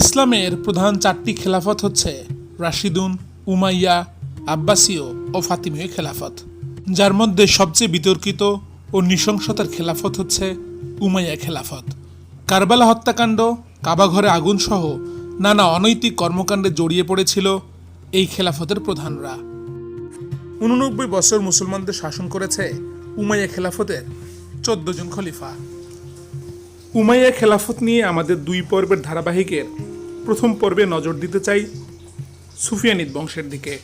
ইসলামের প্রধান চারটি খেলাফত হচ্ছে রাশিদুন, উমাইয়া, আব্বাসীয় ও ফাতিমীয় খেলাফত। যার মধ্যে সবচেয়ে বিতর্কিত ও নৃশংসতার খেলাফত হচ্ছে উমাইয়া খেলাফত। কারবালা হত্যাকাণ্ড, কাবাঘরে আগুন সহ নানা অনৈতিক কর্মকাণ্ডে জড়িয়ে পড়েছিল এই খেলাফতের প্রধানরা। উননব্বই বছর মুসলমানদের শাসন করেছে উমাইয়া খেলাফতের চোদ্দ জন খলিফা। উমাইয়া খেলাফত নিয়ে আমাদের দুই পর্বের ধারাবাহিকের প্রথম পর্বে নজর দিতে চাই সুফিয়ানিদ বংশের দিকে।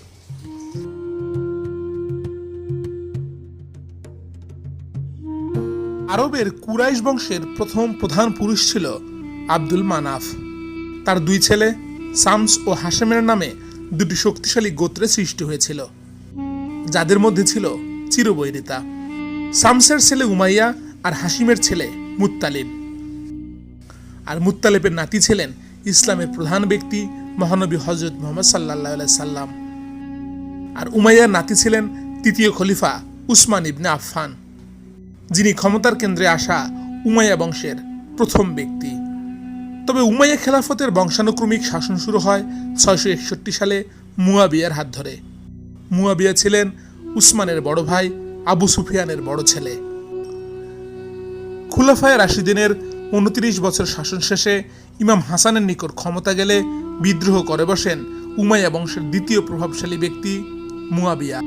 আরবের কুরাইশ বংশের প্রথম প্রধান পুরুষ ছিল আব্দুল মানাফ। তার দুই ছেলে, সামস ও হাশেমের নামে দুটি শক্তিশালী গোত্রের সৃষ্টি হয়েছিল, যাদের মধ্যে ছিল চিরবৈরিতা। সামসের ছেলে উমাইয়া আর হাসিমের ছেলে মুত্তালিব। আর মুত্তালেবের নাতি ছিলেন ইসলামের প্রধান ব্যক্তি মহানবী হজরত মোহাম্মদ সাল্লাহ সাল্লাম। আর উমাইয়ার নাতি ছিলেন তৃতীয় খলিফা উসমান ইবনে আফফান, যিনি ক্ষমতার কেন্দ্রে আসা উমাইয়া বংশের প্রথম ব্যক্তি। তবে উমাইয়া খেলাফতের বংশানুক্রমিক শাসন শুরু হয় ছয়শো একষট্টি সালে মুয়াবিয়ার হাত ধরে। মুয়াবিয়া ছিলেন উসমানের বড় ভাই আবু সুফিয়ানের বড় ছেলে। খুলাফায় রাশিদিনের উনত্রিশ বছর শাসন শেষে ইমাম হাসানের নিকট ক্ষমতা গেলে বিদ্রোহ করে বসেন উমাইয়া বংশের দ্বিতীয় প্রভাবশালী ব্যক্তি মুয়াবিয়া।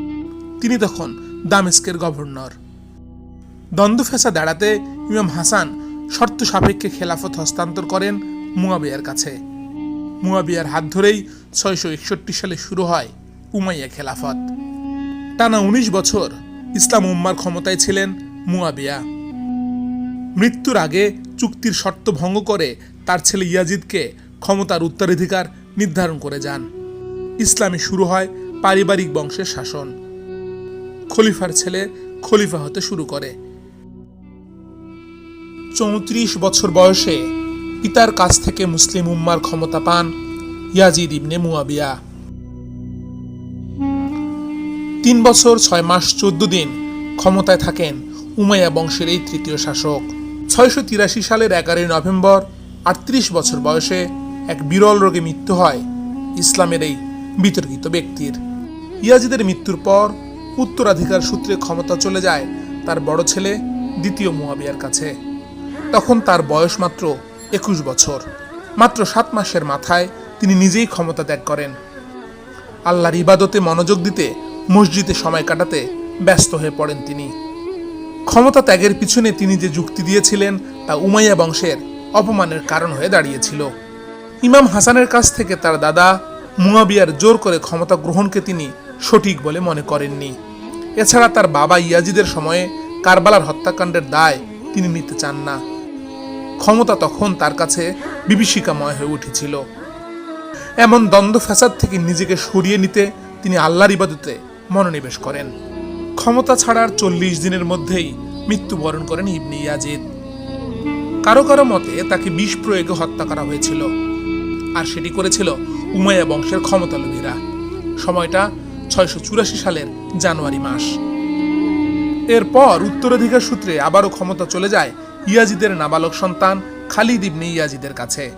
তিনি তখন দামেস্কের গভর্নর। দ্বন্দ্ব ফেসা দাঁড়াতে ইমাম হাসান শর্ত সাপেক্ষে খেলাফত হস্তান্তর করেন মুয়াবিয়ার কাছে। মুয়াবিয়ার হাত ধরেই ছয়শো একষট্টি সালে শুরু হয় উমাইয়া খেলাফত। টানা উনিশ বছর ইসলাম উম্মার ক্ষমতায় ছিলেন মুয়াবিয়া। মৃত্যুর আগে চুক্তির শর্ত ভঙ্গ করে তার ছেলে ইয়াজিদকে ক্ষমতার উত্তরাধিকার নির্ধারণ করে যান। ইসলামে শুরু হয় পারিবারিক বংশের শাসন। খলিফার ছেলে খলিফা হতে শুরু করে। চৌত্রিশ বছর বয়সে পিতার কাছ থেকে মুসলিম উম্মার ক্ষমতা পান ইয়াজিদ ইবনে মুয়াবিয়া। তিন বছর ছয় মাস চোদ্দ দিন ক্ষমতায় থাকেন উমাইয়া বংশের এই তৃতীয় শাসক। ছয়শো তিরাশি সালের এগারোই নভেম্বর, আটত্রিশ বছর বয়সে এক বিরল রোগে মৃত্যু হয় ইসলামের এই বিতর্কিত ব্যক্তির। ইয়াজিদের মৃত্যুর পর উত্তরাধিকার সূত্রে ক্ষমতা চলে যায় তার বড় ছেলে দ্বিতীয় মুয়াবিয়ার কাছে। তখন তার বয়স মাত্র একুশ বছর। মাত্র সাত মাসের মাথায় তিনি নিজেই ক্ষমতা ত্যাগ করেন। আল্লাহর ইবাদতে মনোযোগ দিতে, মসজিদে সময় কাটাতে ব্যস্ত হয়ে পড়েন তিনি। ক্ষমতা ত্যাগের পিছনে তিনি যে যুক্তি দিয়েছিলেন, তা উমাইয়া বংশের অপমানের কারণ হয়ে দাঁড়িয়েছিল। ইমাম হাসানের কাছ থেকে তার দাদা মুয়াবিয়ার জোর করে ক্ষমতা গ্রহণকে তিনি সঠিক বলে মনে করেননি। এছাড়া তার বাবা ইয়াজিদের সময়ে কারবালার হত্যাকাণ্ডের দায় তিনি নিতে চান না। ক্ষমতা তখন তার কাছে বিভীষিকাময় হয়ে উঠেছিল। এমন দ্বন্দ্ব ফ্যাসাদ থেকে নিজেকে সরিয়ে নিতে তিনি আল্লাহর ইবাদতে মনোনিবেশ করেন। ক্ষমতা ছাড়ার চল্লিশ দিনের মধ্যেই মৃত্যুবরণ করেন ইবনি ইয়াজিদ। কারও কারও মতে তাকে বিষ প্রয়োগে হত্যা করা হয়েছিল। আর সেটি করেছিল উমাইয়া বংশের ক্ষমতালোভীরা। সময়টা ছয়শো চুরাশি সালের জানুয়ারি মাস। এরপর উত্তরাধিকার সূত্রে আবারও ক্ষমতা চলে যায় ইয়াজিদের নাবালক সন্তান খালিদ ইবনে ইয়াজিদের কাছে।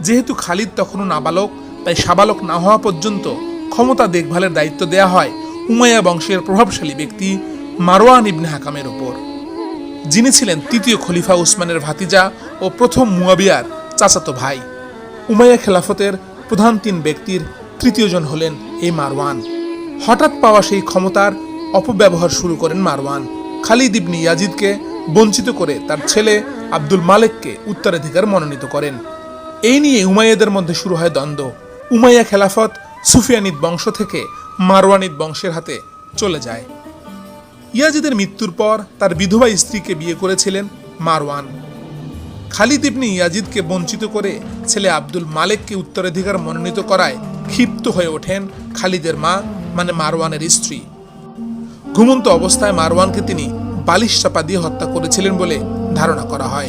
যেহেতু খালিদ তখনও নাবালক, তাই সাবালক না হওয়া পর্যন্ত ক্ষমতা দেখভালের দায়িত্ব দেয়া হয় উমাইয়া বংশের প্রভাবশালী ব্যক্তি মারওয়ান ইবনে হাকামের ওপর যিনি ছিলেন তৃতীয় খলিফা উসমানের ভাতিজা ও প্রথম মুয়াবিয়ার চাচাতো ভাই। উমাইয়া খেলাফতের প্রধান তিন ব্যক্তির তৃতীয়জন হলেন এই মারওয়ান। হঠাৎ পাওয়া সেই ক্ষমতার অপব্যবহার শুরু করেন মারওয়ান। খালিদ ইবনি ইয়াজিদকে বঞ্চিত করে তার ছেলে আব্দুল মালেককে উত্তরাধিকার মনোনীত করেন। এই নিয়ে উমাইয়াদের মধ্যে শুরু হয় দ্বন্দ্ব। উমাইয়া খেলাফত সুফিয়ানিদ বংশ থেকে মারওয়ানিদ বংশের হাতে চলে যায়। ইয়াজিদের মৃত্যুর পর তার বিধবা স্ত্রীকে বিয়ে করেছিলেন মারওয়ান। খালিদ ইবনি ইয়াজিদকে বঞ্চিত করে ছেলে আব্দুল মালেককে উত্তরাধিকার মনোনীত করায় ক্ষিপ্ত হয়ে ওঠেন খালিদের মা মানে মারওয়ানের স্ত্রী। ঘুমন্ত অবস্থায় মারওয়ানকে তিনি বালিশ চাপা দিয়ে হত্যা করেছিলেন বলে ধারণা করা হয়।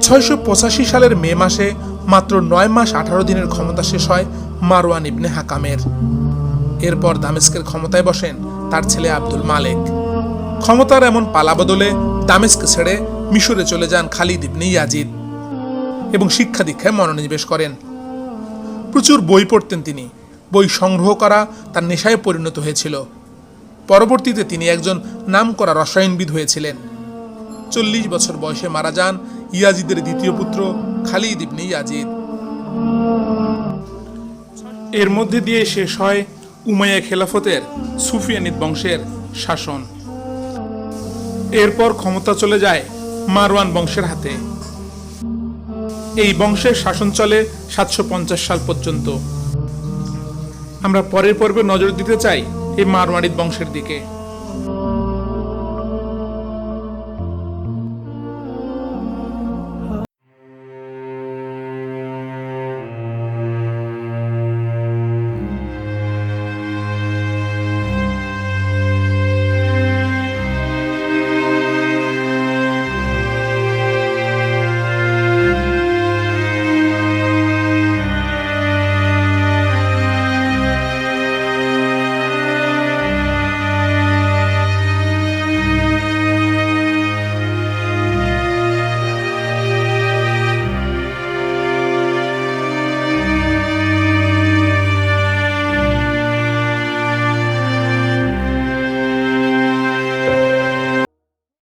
ছয়শো পঁচাশি সালের মে মাসে মাত্র নয় মাস আঠারো দিনের ক্ষমতা শেষ হয় মারওয়ান ইবনে হাকামের। এরপর দামেস্কের ক্ষমতায় বসেন তার ছেলে আব্দুল মালেক। ক্ষমতার এমন পালা বদলে দামেস্ক ছেড়ে মিশরে চলে যান খালিদ ইবনে ইয়াজিদ এবং শিক্ষা দীক্ষায় মনোনিবেশ করেন। প্রচুর বই পড়তেন তিনি। বই সংগ্রহ করা তার নেশায় পরিণত হয়েছিল। পরবর্তীতে তিনি একজন নামকরা রসায়নবিদ হয়েছিলেন। চল্লিশ বছর বয়সে মারা যান ইয়াজিদের দ্বিতীয় পুত্র খালিদ ইবনে ইয়াজিদ। এর মধ্যে দিয়ে শেষ হয় উমাইয়া খেলাফতের সুফিয়ানিদ বংশের শাসন। এরপর ক্ষমতা চলে যায় মারওয়ান বংশের হাতে। এই বংশের শাসন চলে সাতশো পঞ্চাশ সাল পর্যন্ত। আমরা পরের পর্বে নজর দিতে চাই এই মারওয়ানিদ বংশের দিকে।